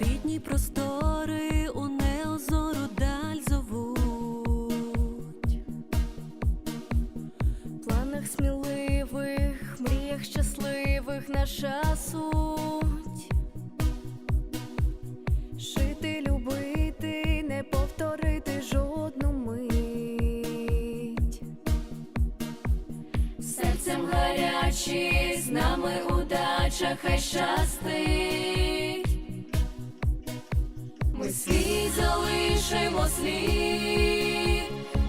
Рідні простори у неозору даль зовуть. В планах сміливих, мріях щасливих наша суть. Жити, любити, не повторити жодну мить. Серцем гарячі, з нами удача, хай щастить. Ми свій залишимо слід,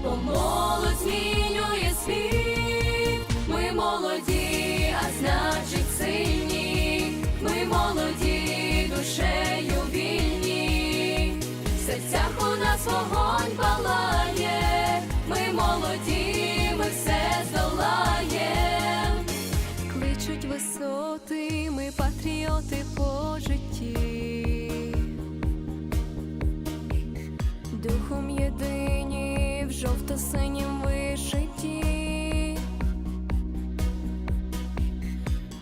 бо молодь змінює світ. Ми молоді, а значить сильні. Ми молоді, душею вільні. В серцях у нас вогонь палає. Ми молоді, ми все здолаєм. Кличуть висоти, ми патріоти по житті. Духом єдині в жовто-синім вишиті.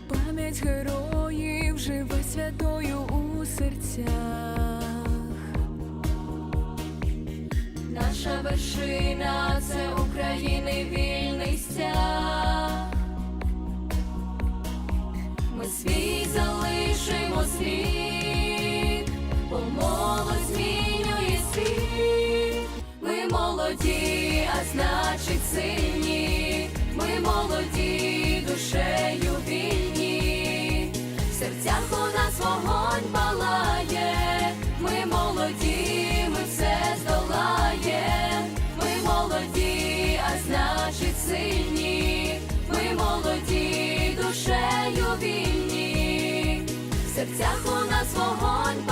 Пам'ять героїв живе святою у серцях. Наша вершина це України вільний стяг. Ми свій залишимо слід, молоді, а значить сильні. Ми молоді, душею вільні. В серцях у нас вогонь палає. Ми молоді, ми все здолаєм. Ми молоді, а значить сильні. Ми молоді, душею вільні. В серцях у нас вогонь